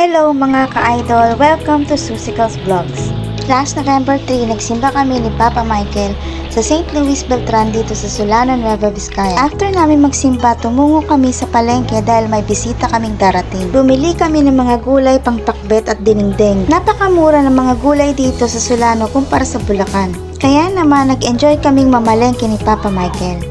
Hello mga ka-idol! Welcome to Susicles Vlogs. Last November 3, nagsimba kami ni Papa Michael sa St. Louis Beltran dito sa Solano, Nueva Vizcaya. After namin magsimba, tumungo kami sa palengke dahil may bisita kaming darating. Bumili kami ng mga gulay pang pakbet at dinengdeng. Napakamura ng mga gulay dito sa Solano kumpara sa Bulacan. Kaya naman nag-enjoy kaming mamalengke ni Papa Michael.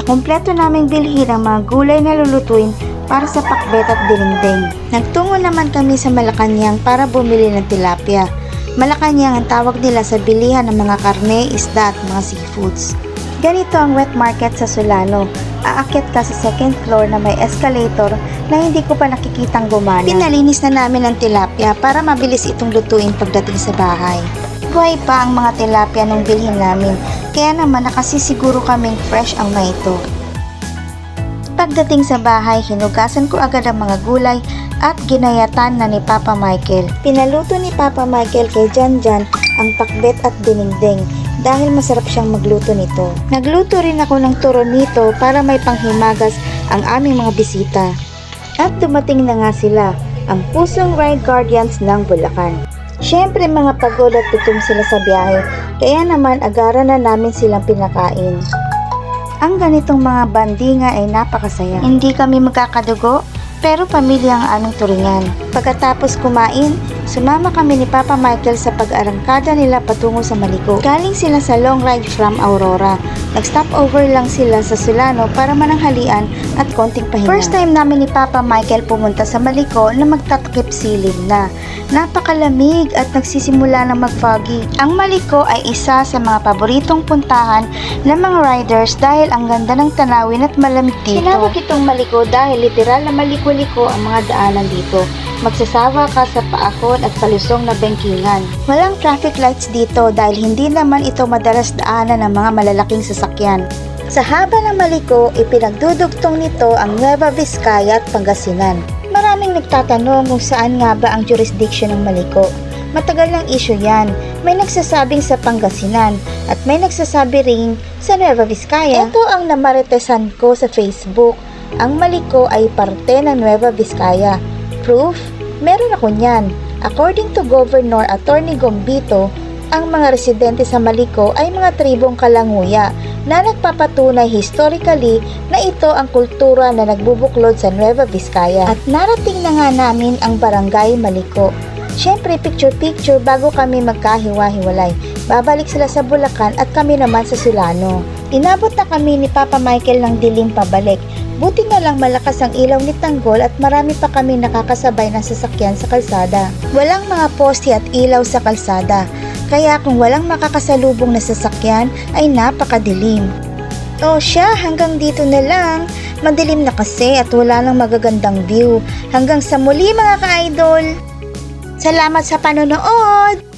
Nakumpleto naming bilhin ang mga gulay na lulutuin para sa pakbet at dinengdeng. Nagtungo naman kami sa Malacanang para bumili ng tilapia. Malacanang ang tawag nila sa bilihan ng mga karne, isda at mga seafoods. Ganito ang wet market sa Solano. Aakyat ka sa second floor na may escalator na hindi ko pa nakikitang gumana. Pinalinis na namin ang tilapia para mabilis itong lutuin pagdating sa bahay. Buhay pa ang mga tilapia nung bilhin namin, kaya naman nakasisiguro kaming fresh ang mga ito. Pagdating sa bahay, hinugasan ko agad ang mga gulay at ginayatan na ni Papa Michael. Pinaluto ni Papa Michael kay Jan ang pakbet at dinengdeng dahil masarap siyang magluto nito. Nagluto rin ako ng turon nito para may panghimagas ang aming mga bisita. At dumating na nga sila, ang pusong ride guardians ng Bulacan. Siyempre mga pagod at sila sa biyahe, kaya naman agaran na namin silang pinakain. Ang ganitong mga bandinga ay napakasaya. Hindi kami magkakadugo, pero pamilya ang aming turingan. Pagkatapos kumain, sumama kami ni Papa Michael sa pag-arangkada nila patungo sa Maliko. Galing sila sa long ride from Aurora. Nag-stop over lang sila sa Solano para mananghalian at konting pahinga. First time namin ni Papa Michael pumunta sa Maliko na magtatakip siling na. Napakalamig at nagsisimula na mag-foggy. Ang Maliko ay isa sa mga paboritong puntahan ng mga riders dahil ang ganda ng tanawin at malamig dito. Tinawag itong Maliko dahil literal na maliko-liko ang mga daanan dito. Magsasawa ka sa paakon at palusong na bengkingan. Walang traffic lights dito dahil hindi naman ito madalas daanan ng mga malalaking sasakyan. Sa haba ng Maliko, ipinagdudugtong nito ang Nueva Vizcaya at Pangasinan. Maraming nagtatanong kung saan nga ba ang jurisdiction ng Maliko. Matagal ng issue yan. May nagsasabing sa Pangasinan at may nagsasabi ring sa Nueva Vizcaya. Ito ang namaritesan ko sa Facebook. Ang Maliko ay parte ng Nueva Vizcaya. Proof? Meron ako niyan. According to Governor Attorney Gombito, ang mga residente sa Maliko ay mga tribong kalanguya na nagpapatunay historically na ito ang kultura na nagbubuklod sa Nueva Vizcaya. At narating na nga namin ang barangay Maliko. Siyempre, picture-picture bago kami magkahiwa-hiwalay. Babalik sila sa Bulacan at kami naman sa Solano. Inabot na kami ni Papa Michael ng dilim pabalik. Buti na lang malakas ang ilaw ni Tanggol at marami pa kami nakakasabay ng sasakyan sa kalsada. Walang mga poste at ilaw sa kalsada, kaya kung walang makakasalubong na sasakyan ay napakadilim. O siya, hanggang dito na lang. Madilim na kasi at wala nang magagandang view. Hanggang sa muli mga ka-idol! Salamat sa panonood!